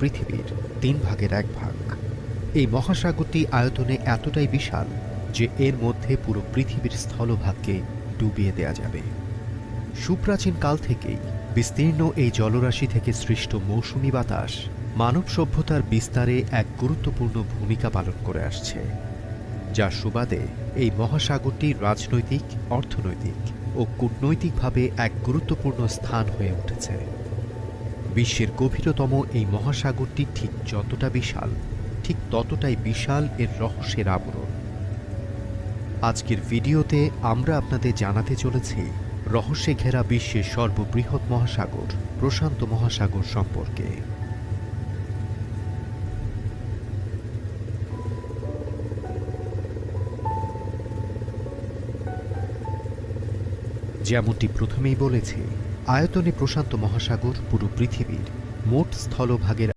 পৃথিবীর তিন ভাগের এক ভাগ। এই মহাসাগরটি আয়তনে এতটাই বিশাল যে এর মধ্যে পুরো পৃথিবীর স্থলভাগকে ডুবিয়ে দেয়া যাবে। সুপ্রাচীন কাল থেকেই বিস্তীর্ণ এই জলরাশি থেকে সৃষ্ট মৌসুমি বাতাস মানব সভ্যতার বিস্তারে এক গুরুত্বপূর্ণ ভূমিকা পালন করে আসছে, যার সুবাদে এই মহাসাগরটি রাজনৈতিক, অর্থনৈতিক ও কূটনৈতিকভাবে এক গুরুত্বপূর্ণ স্থান হয়ে উঠেছে। বিশ্বের গভীরতম এই মহাসাগরটি ঠিক যতটা বিশাল, ঠিক ততটাই বিশাল এর রহস্যের আবরণ। আজকের ভিডিওতে আমরা আপনাদের জানাতে চলেছি রহস্যে ঘেরা বিশ্বের সর্ববৃহৎ মহাসাগর, প্রশান্ত মহাসাগর সম্পর্কে। যেমনটি প্রথমেই বলেছি আয়তনে প্রশান্ত মহাসাগর পুরো পৃথিবীর মোট স্থলভাগের